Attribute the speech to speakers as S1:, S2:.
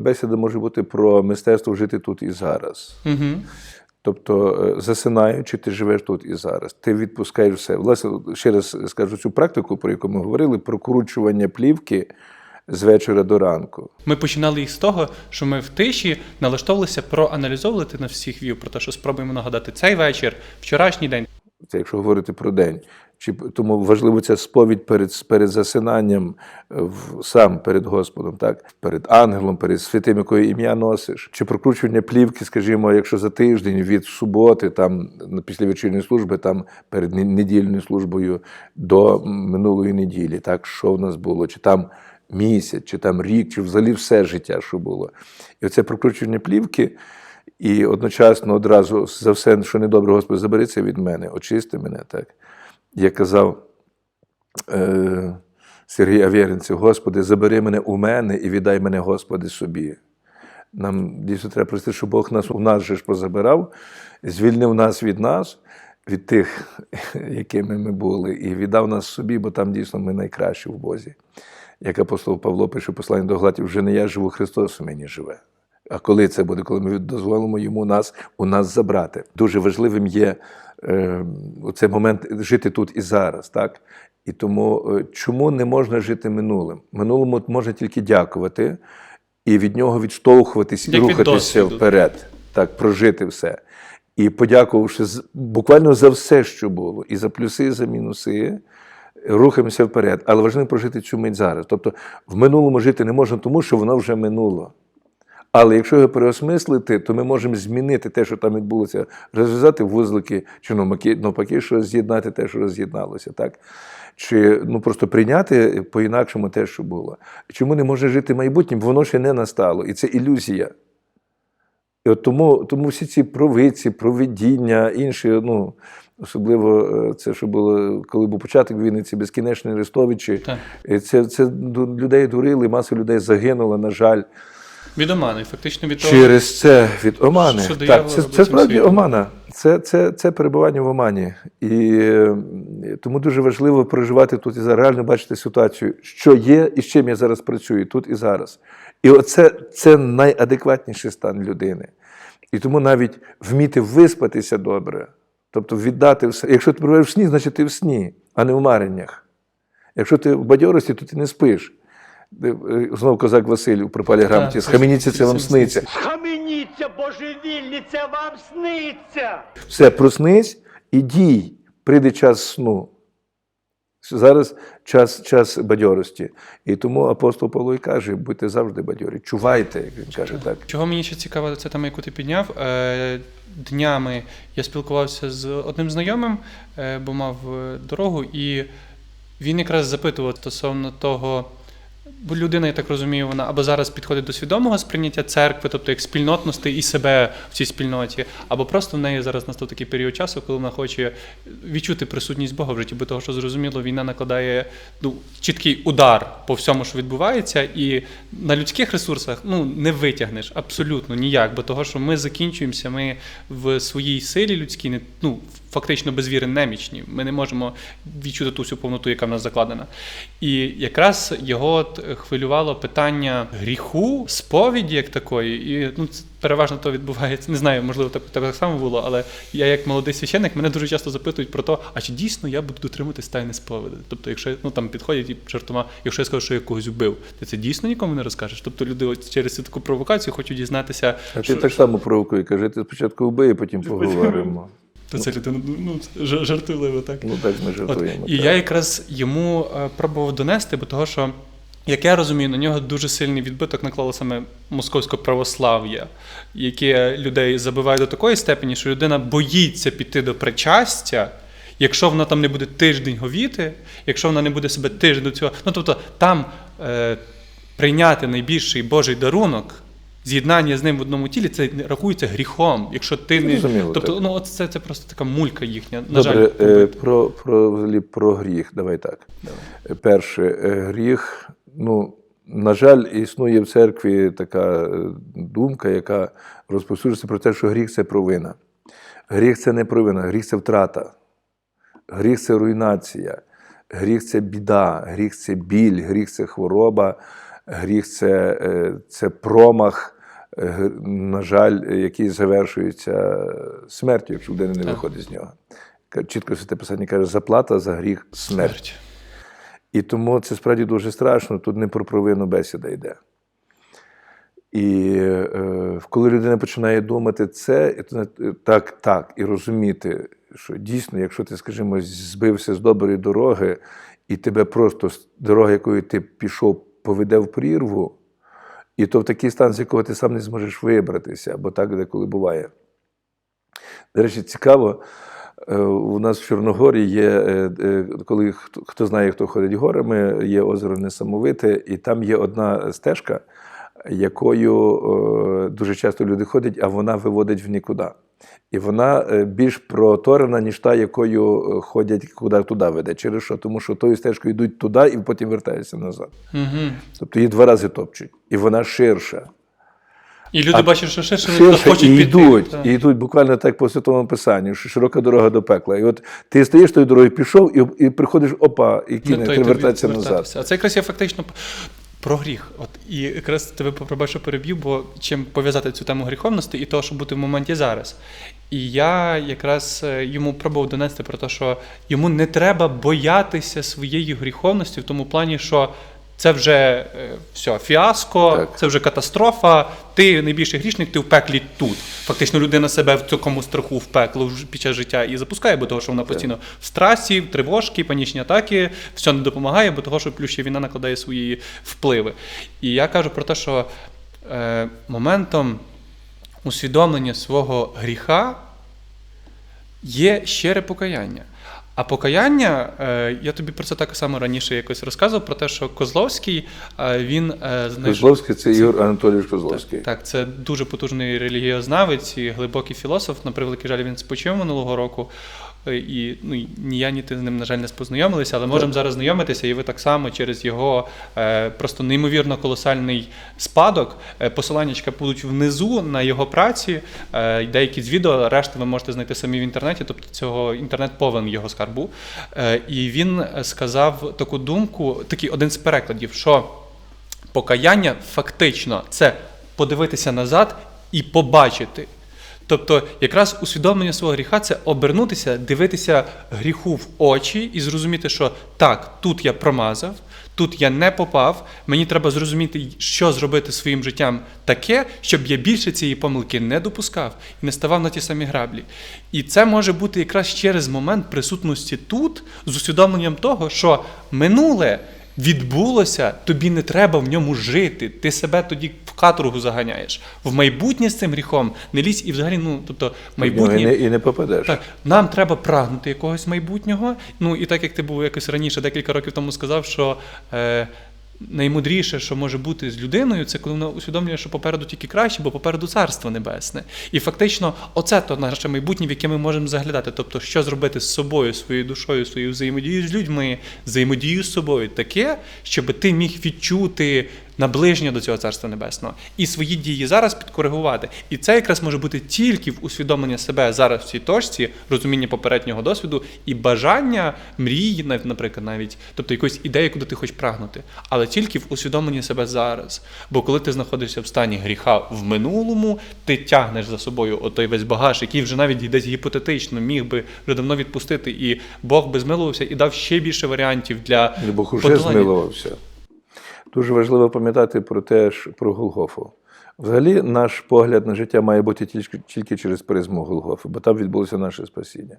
S1: Бесіда може бути про мистецтво жити тут і зараз.
S2: Угу.
S1: Тобто, е, засинаючи, ти живеш тут і зараз. Ти відпускаєш все. Власне, ще раз скажу цю практику, про яку ми говорили, про кручування плівки з вечора до ранку.
S2: Ми починали їх з того, що ми в тиші налаштовувалися проаналізовувати на всіх вів, про те, що спробуємо нагадати цей вечір, вчорашній день.
S1: Це якщо говорити про день. Чи тому важливо ця сповідь перед, перед засинанням е, в, сам перед Господом, так? перед ангелом, перед святим, якої ім'я носиш, чи прокручування плівки, скажімо, якщо за тиждень від суботи, там після вечірньої служби, там перед недільною службою до минулої неділі, так що в нас було, чи там місяць, чи там рік, чи взагалі все життя, що було. І оце прокручування плівки. І одночасно одразу за все, що недобре, Господи, забери це від мене, очисти мене. так. Я казав е, Сергій Авєринцев, Господи, забери мене у мене і віддай мене, Господи, собі. Нам дійсно треба простити, що Бог нас у нас же ж позабирав, звільнив нас від нас, від тих, якими ми були, і віддав нас собі, бо там дійсно ми найкращі в Бозі. Як апостол Павло пише послання до Галатів, вже не я живу, Христос у мені живе. А коли це буде, коли ми дозволимо йому нас у нас забрати? Дуже важливим є е, цей момент жити тут і зараз, так? І тому е, чому не можна жити минулим? Минулому можна тільки дякувати і від нього відштовхуватись і
S2: Як від
S1: рухатися
S2: досвіду.
S1: вперед, так, прожити все. І подякувавши з- буквально за все, що було, і за плюси, і за мінуси, рухаємося вперед. Але важливо прожити цю мить зараз. Тобто в минулому жити не можна, тому що воно вже минуло. Але якщо його переосмислити, то ми можемо змінити те, що там відбулося, розв'язати вузлики, чи навпаки, що з'єднати те, що роз'єдналося, так? Чи ну просто прийняти по-інакшому те, що було. Чому не може жити майбутнім? Воно ще не настало, і це ілюзія. І от тому, тому всі ці провидці, провидіння, інші, ну, особливо е, це, що було, коли був початок війни, ці безкінечні арестовичі, е, це, це людей дурили, маса людей загинула, на жаль.
S2: Від омани, фактично від того.
S1: Через це від омани.
S2: Що
S1: так, це, це справді
S2: світом.
S1: омана. Це, це, це перебування в омані. І е, тому дуже важливо проживати тут і зараз, реально бачити ситуацію, що є і з чим я зараз працюю, тут і зараз. І оце це найадекватніший стан людини. І тому навіть вміти виспатися добре, тобто віддати все. Якщо ти перебуваєш в сні, значить ти в сні, а не в мареннях. Якщо ти в бадьорості, то ти не спиш. Знову козак Василь у пропалі грамоті.
S2: це
S1: Схаменіться, це вам сниться.
S3: Схаменіться, божевільні, це вам сниться.
S1: Все, проснись і дій. Прийде час сну. Зараз час, час бадьорості. І тому апостол Павло і каже: будьте завжди бадьорі, чувайте, як він каже так.
S2: Чого мені ще цікаво, це тема, яку ти підняв. Е, Днями я спілкувався з одним знайомим, е, бо мав е, дорогу, і він якраз запитував стосовно того. Бо людина, я так розумію, вона або зараз підходить до свідомого сприйняття церкви, тобто як спільнотності і себе в цій спільноті, або просто в неї зараз настав такий період часу, коли вона хоче відчути присутність Бога в житті, бо того, що зрозуміло, війна накладає ну, чіткий удар по всьому, що відбувається, і на людських ресурсах ну, не витягнеш абсолютно ніяк, бо того, що ми закінчуємося, ми в своїй силі людській не ну, фактично без віри немічні. Ми не можемо відчути ту всю повноту, яка в нас закладена. І якраз його от хвилювало питання гріху, сповіді як такої. І ну, це переважно то відбувається. Не знаю, можливо, так, так само було, але я, як молодий священник, мене дуже часто запитують про те, а чи дійсно я буду дотримуватись тайни сповіді? Тобто, якщо ну там підходять і жартома, якщо я скажу, що я когось вбив, ти це дійсно нікому не розкажеш? Тобто люди от через цю таку провокацію хочуть дізнатися,
S1: А ти
S2: що,
S1: так само провокує, каже, ти спочатку вбий, потім поговоримо.
S2: То це людина ну, ж- так.
S1: Ну так ми
S2: От, і
S1: так.
S2: я якраз йому е, пробував донести, бо того, що, як я розумію, на нього дуже сильний відбиток наклало саме московське православ'я, яке людей забиває до такої степені, що людина боїться піти до причастя. Якщо вона там не буде тиждень говіти, якщо вона не буде себе тиждень до цього, ну тобто там е, прийняти найбільший Божий дарунок, з'єднання з ним в одному тілі, це рахується гріхом. Якщо ти не
S1: Зрозуміло,
S2: тобто,
S1: так.
S2: ну от це, це просто така мулька їхня. На
S1: Добре,
S2: жаль,
S1: е, про, про, взагалі, про гріх. Давай так. Е, Перше, е, гріх, ну, на жаль, існує в церкві така е, думка, яка розповсюджується про те, що гріх це провина. Гріх це не провина, гріх це втрата. Гріх це руйнація, гріх це біда, гріх це біль, гріх це хвороба, Гріх це, е, це промах, е, на жаль, який завершується смертю, якщо людина не виходить з нього. Чітко святе писання каже, заплата за гріх смерть.
S2: Смерть.
S1: І тому це справді дуже страшно. Тут не про провину бесіда йде. І е, коли людина починає думати це, і так, так, і розуміти, що дійсно, якщо ти, скажімо, збився з доброї дороги, і тебе просто з дороги, якою ти пішов, поведе в прірву, і то в такий стан, з якого ти сам не зможеш вибратися, бо так деколи буває. До речі, цікаво, е, у нас в Чорногорі є, е, е, коли хто, знає, хто ходить горами, є озеро Несамовите, і там є одна стежка, якою дуже часто люди ходять, а вона виводить в нікуди. І вона е, більш проторена, ніж та, якою е, ходять, куди туди веде. Через що? Тому що тою стежкою йдуть туди і потім вертаються назад.
S2: Угу.
S1: Тобто її два рази топчуть. І вона ширша.
S2: І люди бачать, що вони
S1: Ширше
S2: хочуть
S1: і йдуть,
S2: Так.
S1: і йдуть буквально так по святому писанню, що широка дорога до пекла. І от ти стоїш тою дорогою, пішов, і, і приходиш, опа, і кінець, ти
S2: тобі
S1: вертатися назад.
S2: А це якраз є фактично про гріх. От і якраз тебе пробач, переб'ю, бо чим пов'язати цю тему гріховності і того, щоб бути в моменті зараз. І я якраз е, йому пробував донести про те, що йому не треба боятися своєї гріховності в тому плані, що. Це вже е, все, фіаско,
S1: Так.
S2: це вже катастрофа. Ти найбільший грішник, ти в пеклі тут. Фактично, людина себе в такому страху в пекло під час життя і запускає, бо того, що вона постійно в стресі, в тривожки, панічні атаки, все не допомагає, бо того, що плюс ще війна накладає свої впливи. І я кажу про те, що е, моментом усвідомлення свого гріха є щире покаяння. А покаяння, е, я тобі про це так само раніше якось розказував, про те, що Козловський е, він е, знайшов.
S1: Козловський це Ігор Анатолійович Козловський.
S2: Так, це дуже потужний релігіознавець і глибокий філософ. На превеликий жаль, він спочив минулого року. Е, І ну, ні я, ні ти з ним, на жаль, не познайомилися, але можемо зараз знайомитися, і ви так само через його е, просто неймовірно колосальний спадок. Е, посиланнячка будуть внизу на його праці. Е, деякі з відео, решти ви можете знайти самі в інтернеті, тобто цього інтернет повен його скарбу. Е, і він сказав таку думку, такий один з перекладів, що покаяння фактично це подивитися назад і побачити. Тобто, якраз усвідомлення свого гріха це обернутися, дивитися гріху в очі і зрозуміти, що так, тут я промазав, тут я не попав. Мені треба зрозуміти, що зробити своїм життям таке, щоб я більше цієї помилки не допускав і не ставав на ті самі граблі. І це може бути якраз через момент присутності тут, з усвідомленням того, що минуле відбулося, тобі не треба в ньому жити. Ти себе тоді в каторгу заганяєш. В майбутнє з цим гріхом не лізь і взагалі, ну тобто, майбутнє.
S1: І не, і не попадеш.
S2: Так, нам треба прагнути якогось майбутнього. Ну і так як ти був якось раніше, декілька років тому сказав, що е, наймудріше, що може бути з людиною, це коли вона усвідомлює, що попереду тільки краще, бо попереду царство небесне. І фактично, оце то наше майбутнє, в яке ми можемо заглядати. Тобто, що зробити з собою, своєю душою, своєю взаємодією з людьми, взаємодією з собою таке, щоб ти міг відчути наближення до цього царства небесного і свої дії зараз підкоригувати. І це якраз може бути тільки в усвідомлення себе зараз в цій точці, розуміння попереднього досвіду і бажання мрії, наприклад, навіть, тобто якоїсь ідеї, куди ти хочеш прагнути, але тільки в усвідомленні себе зараз. Бо коли ти знаходишся в стані гріха в минулому, ти тягнеш за собою отой весь багаж, який вже навіть десь гіпотетично міг би вже давно відпустити, і Бог би змилувався і дав ще більше варіантів для
S1: Бог уже змилувався. Дуже важливо пам'ятати про те, ж, про Голгофу. Взагалі, наш погляд на життя має бути тільки, тільки через призму Голгофи, бо там відбулося наше спасіння.